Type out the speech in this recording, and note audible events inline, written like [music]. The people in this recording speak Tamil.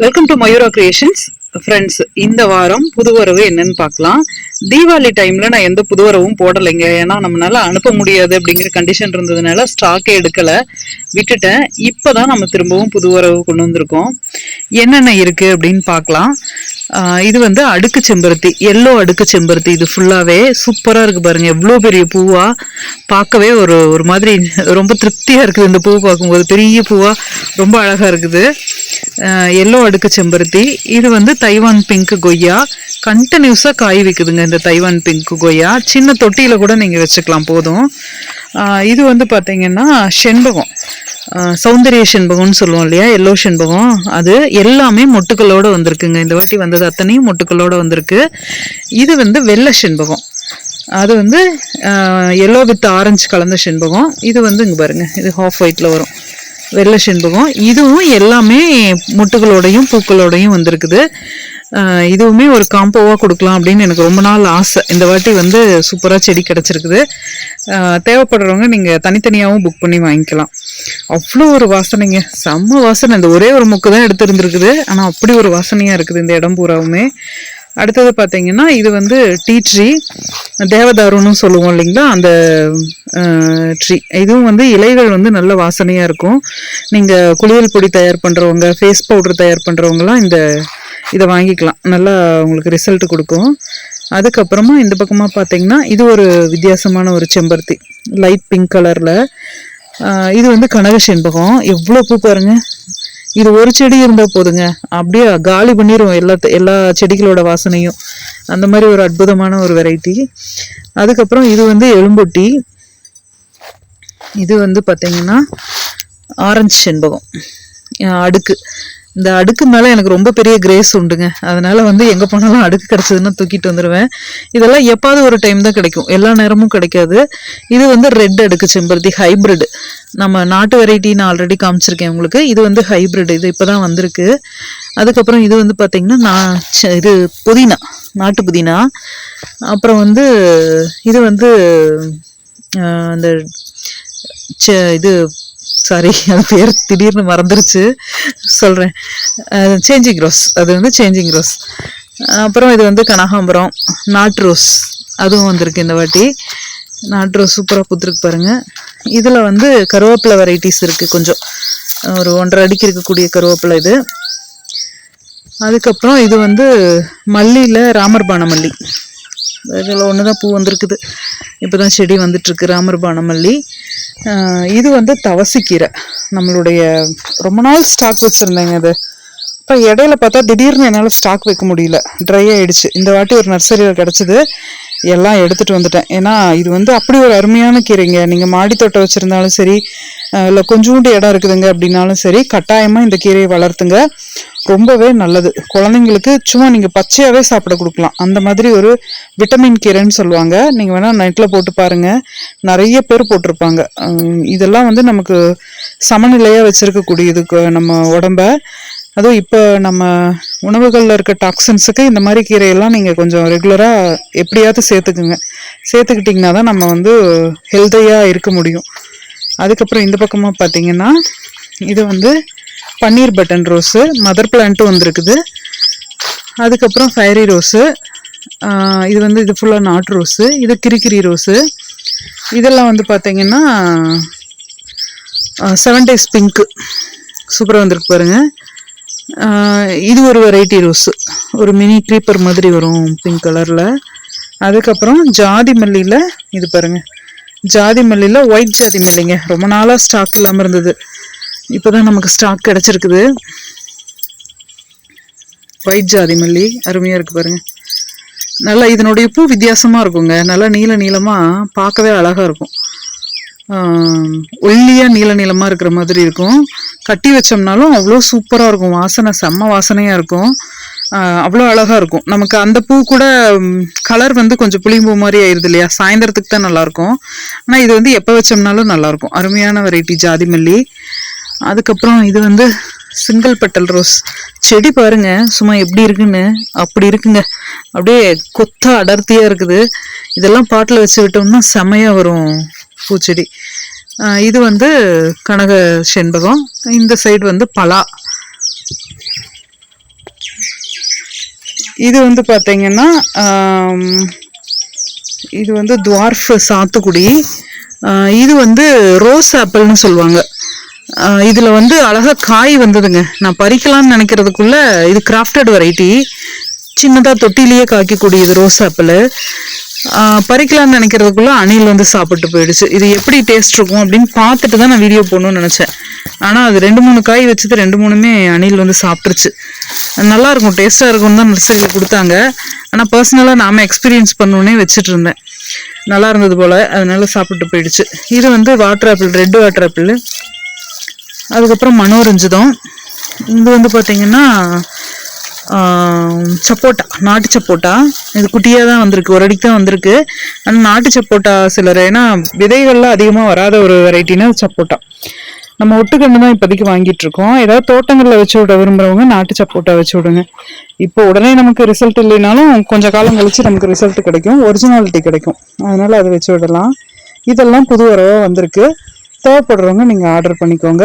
Welcome to Mayura creations friends இந்த வாரம் புதுவரவு என்னன்னு பார்க்கலாம். தீபாவளி டைம்ல நான் எந்த புதுவரவும் போடலைங்க. ஏன்னா நம்மளால அனுப்ப முடியாது அப்படிங்கிற கண்டிஷன் இருந்ததுனால ஸ்டாக்கே எடுக்கல. விட்டுட்டேன். இப்போதான் நம்ம திரும்பவும் புதுவரவு கொண்டு வந்திருக்கோம். என்னென்ன இருக்கு அப்படின்னு பார்க்கலாம். இது வந்து அடுக்கு செம்பருத்தி. எல்லோ அடுக்கு செம்பருத்தி. இது ஃபுல்லாகவே சூப்பராக இருக்குது பாருங்கள் எவ்வளோ பெரிய பூவாக பார்க்கவே ஒரு ஒரு மாதிரி ரொம்ப திருப்தியாக இருக்குது. இந்த பூ பார்க்கும்போது பெரிய பூவாக ரொம்ப அழகாக இருக்குது. எல்லோ அடுக்கு செம்பருத்தி. இது வந்து தைவான் பிங்க் கொய்யா. கண்டினியூஸாக காய் விற்குதுங்க இந்த தைவான் பிங்க் கொய்யா. சின்ன தொட்டியில் கூட நீங்கள் வச்சுக்கலாம் போதும். இது வந்து பார்த்தீங்கன்னா செண்பகம். சௌந்தரிய செண்பகம்னு சொல்லுவோம் இல்லையா? எல்லோ செண்பகம். அது எல்லாமே மொட்டுக்களோடு வந்திருக்குங்க. இந்த வாட்டி வந்தது அத்தனையும் மொட்டுக்களோடு வந்திருக்கு. இது வந்து வெள்ளை செண்பகம். அது வந்து எல்லோ வித் ஆரஞ்சு கலந்த செண்பகம். இது வந்து இங்கே பாருங்க. இது ஹாஃப் ஒயிட்டில் வரும். வெள்ளை செண்பகம். இதுவும் எல்லாமே முட்டுகளோடையும் பூக்களோடையும் வந்திருக்குது. இதுவுமே ஒரு காம்போவாக கொடுக்கலாம் அப்படின்னு எனக்கு ரொம்ப நாள் ஆசை. இந்த வாட்டி வந்து சூப்பராக செடி கிடச்சிருக்குது. தேவைப்படுறவங்க நீங்கள் தனித்தனியாகவும் புக் பண்ணி வாங்கிக்கலாம். அவ்வளோ ஒரு வாசனைங்க. செம்ம வாசனை. இந்த ஒரே ஒரு மொக்கு தான் எடுத்துருந்துருக்குது. ஆனால் அப்படி ஒரு வாசனையாக இருக்குது இந்த இடம் பூராவுமே. அடுத்தது பார்த்தீங்கன்னா இது வந்து டீ ட்ரீ தேவதாருன்னு சொல்லுவோம் இல்லைங்களா? அந்த ட்ரீ இதுவும் வந்து இலைகள் வந்து நல்ல வாசனையாக இருக்கும். நீங்கள் குளியல் பொடி தயார் பண்ணுறவங்க ஃபேஸ் பவுடர் தயார் பண்ணுறவங்கலாம் இந்த இதை வாங்கிக்கலாம். நல்லா உங்களுக்கு ரிசல்ட் கொடுக்கும். அதுக்கப்புறமா இந்த பக்கமாக பார்த்தீங்கன்னா இது ஒரு வித்தியாசமான ஒரு செம்பருத்தி. லைட் பிங்க் கலரில் இது வந்து கனக செண்பகம் எவ்வளோ பூ பாருங்க. இது ஒரு செடி இருந்தால் போதுங்க. அப்படியே காலி பண்ணிடும் எல்லா எல்லா செடிகளோட வாசனையும். அந்த மாதிரி ஒரு அற்புதமான ஒரு வெரைட்டி அதுக்கப்புறம் இது வந்து எலும்பொட்டி. இது வந்து பார்த்தீங்கன்னா ஆரஞ்சு செண்பகம். அஹ் அடுக்கு. இந்த அடுக்கு மேலே எனக்கு ரொம்ப பெரிய கிரேஸ் உண்டுங்க. அதனால் வந்து எங்கே போனாலும் அடுக்கு கிடச்சதுன்னா தூக்கிட்டு வந்துடுவேன் இதெல்லாம் எப்பாவது ஒரு டைம் தான் கிடைக்கும். எல்லா நேரமும் கிடைக்காது. இது வந்து ரெட் அடுக்கு செம்பருத்தி ஹைப்ரிட் நம்ம நாட்டு வெரைட்டி நான் ஆல்ரெடி காமிச்சிருக்கேன் உங்களுக்கு. இது வந்து ஹைப்ரிட் இது இப்போ தான் வந்திருக்கு. அதுக்கப்புறம் இது வந்து பார்த்திங்கன்னா நான் இது புதினா நாட்டு புதினா. அப்புறம் வந்து இது வந்து அந்த இது சாரி [laughs] அது பேர் திடீர்னு மறந்துருச்சு. சொல்கிறேன் சேஞ்சிங் ரோஸ் அது வந்து சேஞ்சிங் ரோஸ் அப்புறம் இது வந்து கனகாம்பரம். நாட் ரோஸ் அதுவும் வந்திருக்கு இந்த வாட்டி. நாட்டு ரோஸ் சூப்பராக பூத்துருக்கு பாருங்கள் இதில் வந்து கருவேப்பிலை வெரைட்டிஸ் இருக்குது கொஞ்சம். ஒரு ஒன்றரை அடிக்கு இருக்கக்கூடிய கருவேப்பிலை இது. அதுக்கப்புறம் இது வந்து மல்லியில் ராமர்பான மல்லி இதில் ஒன்று தான் பூ வந்திருக்குது. இப்போ தான் செடி வந்துட்டுருக்கு ராமர்பான மல்லி இது வந்து தவசிக்கீரை. நம்மளுடைய ரொம்ப நாள் ஸ்டாக் வச்சுருந்தேங்க அது இப்போ இடையில பார்த்தா திடீர்னு என்னால் ஸ்டாக் வைக்க முடியல. ட்ரை ஆகிடுச்சு இந்த வாட்டி ஒரு நர்சரியில் கிடச்சிது. எல்லாம் எடுத்துகிட்டு வந்துட்டேன். ஏன்னா இது வந்து அப்படி ஒரு அருமையான கீரைங்க. நீங்கள் மாடித்தோட்டம் வச்சுருந்தாலும் சரி இல்லை கொஞ்சோண்டு இடம் இருக்குதுங்க அப்படின்னாலும் சரி கட்டாயமாக இந்த கீரையை வளர்த்துங்க. ரொம்பவே நல்லது. குழந்தைங்களுக்கு சும்மா நீங்கள் பச்சையாகவே சாப்பிட கொடுக்கலாம். அந்த மாதிரி ஒரு விட்டமின் கீரைன்னு சொல்லுவாங்க. நீங்கள் வேணால் நெட்டில் போட்டு பாருங்கள் நிறைய பேர் போட்டிருப்பாங்க. இதெல்லாம் வந்து நமக்கு சமநிலையாக வச்சுருக்கக்கூடியது நம்ம உடம்ப அதுவும் இப்போ நம்ம உணவுகளில் இருக்க டாக்ஸின்ஸுக்கு இந்த மாதிரி கீரையெல்லாம் நீங்கள் கொஞ்சம் ரெகுலராக எப்படியாவது சேர்த்துக்குங்க. சேர்த்துக்கிட்டிங்கன்னா தான் நம்ம வந்து ஹெல்த்தியாக இருக்க முடியும். அதுக்கப்புறம் இந்த பக்கமாக பார்த்தீங்கன்னா இது வந்து பன்னீர் பட்டன் ரோஸு மதர் பிளான்ட்டும் வந்திருக்குது. அதுக்கப்புறம் ஃபயரி ரோஸு இது வந்து இது ஃபுல்லாக நாட்டு ரோஸு இது கிரிக்கிரி ரோஸு. இதெல்லாம் வந்து பார்த்தீங்கன்னா செவன் டேஸ் பிங்க்கு சூப்பராக வந்திருக்கு பாருங்கள் இது ஒரு வெரைட்டி ரோஸு ஒரு மினி க்ரீப்பர் மாதிரி வரும் பிங்க் கலரில் அதுக்கப்புறம் ஜாதி மல்லியில் இது பாருங்க. ஜாதி மல்லியில் ஒயிட் ஜாதி மல்லிங்க. ரொம்ப நாளாக ஸ்டாக் இல்லாமல் இருந்தது. இப்போ தான் நமக்கு ஸ்டாக் கிடச்சிருக்குது. ஒயிட் ஜாதி மல்லி அருமையாக இருக்குது பாருங்க. நல்லா இதனுடைய பூ வித்தியாசமாக இருக்குங்க. நல்லா நீல நீளமாக பார்க்கவே அழகாக இருக்கும். ஒல்லியாக நீல நீளமாக இருக்கிற மாதிரி இருக்கும். கட்டி வச்சோம்னாலும் அவ்வளோ சூப்பராக இருக்கும். வாசனை செம்ம வாசனையாக இருக்கும். அவ்வளோ அழகாக இருக்கும். நமக்கு அந்த பூ கூட கலர் வந்து கொஞ்சம் புளிம்பூ மாதிரி ஆயிடுது இல்லையா? சாயந்தரத்துக்கு தான் நல்லாயிருக்கும் ஆனால் இது வந்து எப்போ வச்சோம்னாலும் நல்லாயிருக்கும் அருமையான வெரைட்டி ஜாதி மல்லி. அதுக்கப்புறம் இது வந்து சிங்கிள் பெட்டல் ரோஸ் செடி பாருங்க. சும்மா எப்படி இருக்குன்னு. அப்படி இருக்குங்க. அப்படியே கொத்த அடர்த்தியாக இருக்குது. இதெல்லாம் பாட்டில் வச்சு விட்டோம்னா செமையாக வரும் பூச்செடி. இது வந்து கனக செண்பகம். இந்த சைடு வந்து பலா. இது வந்து பார்த்தீங்கன்னா இது வந்து துவார்ஃப் சாத்துக்குடி. இது வந்து ரோஸ் ஆப்பிள்னு சொல்லுவாங்க. இதில் வந்து அழகாக காய் வந்ததுங்க. நான் பறிக்கலாம்னு நினைக்கிறதுக்குள்ளே இது கிராஃப்டட் வெரைட்டி சின்னதாக தொட்டிலேயே காய்க்கக்கூடியது ரோஸ் ஆப்பிள் பறிக்கலாம்னு நினைக்கிறதுக்குள்ள அணில் வந்து சாப்பிட்டு போயிடுச்சு. இது எப்படி டேஸ்ட் இருக்கும் அப்படின்னு பார்த்துட்டு தான் நான் வீடியோ போடணும்னு நினச்சேன். ஆனால் அது ரெண்டு மூணு காய் வச்சது ரெண்டு மூணுமே அணில் வந்து சாப்பிட்ருச்சு நல்லா இருக்கும் டேஸ்ட்டாக இருக்கும்னு தான் நர்சரியில் கொடுத்தாங்க. ஆனால் பர்சனலாக நாம எக்ஸ்பீரியன்ஸ் பண்ணணுன்னே வச்சுட்டு இருந்தேன். நல்லா இருந்தது போல் அதனால சாப்பிட்டு போயிடுச்சு. இது வந்து water apple red water apple அதுக்கப்புறம் மனோரஞ்சிதம். இது வந்து பார்த்திங்கன்னா சப்போட்டா நாட்டு சப்போட்டா. இது குட்டியாக தான் வந்திருக்கு ஒரு அடிக்கு தான் வந்திருக்கு. ஆனால் நாட்டு சப்போட்டா சிலர் ஏன்னா விதைகள்லாம் அதிகமாக வராத ஒரு வெரைட்டினா சப்போட்டா. நம்ம ஒட்டுக்கண்டு தான் இப்போதைக்கு வாங்கிட்டு இருக்கோம். ஏதாவது தோட்டங்களில் வச்சு விட விரும்புகிறவங்க நாட்டு சப்போட்டா வச்சு விடுங்க. இப்போ உடனே நமக்கு ரிசல்ட் இல்லைனாலும் கொஞ்சம் காலம் கழிச்சு நமக்கு ரிசல்ட் கிடைக்கும். ஒரிஜினாலிட்டி கிடைக்கும். அதனால் அதை வச்சு விடலாம். இதெல்லாம் புது உறவாக வந்திருக்கு. தேவைப்படுறவங்க நீங்கள் ஆர்டர் பண்ணிக்கோங்க.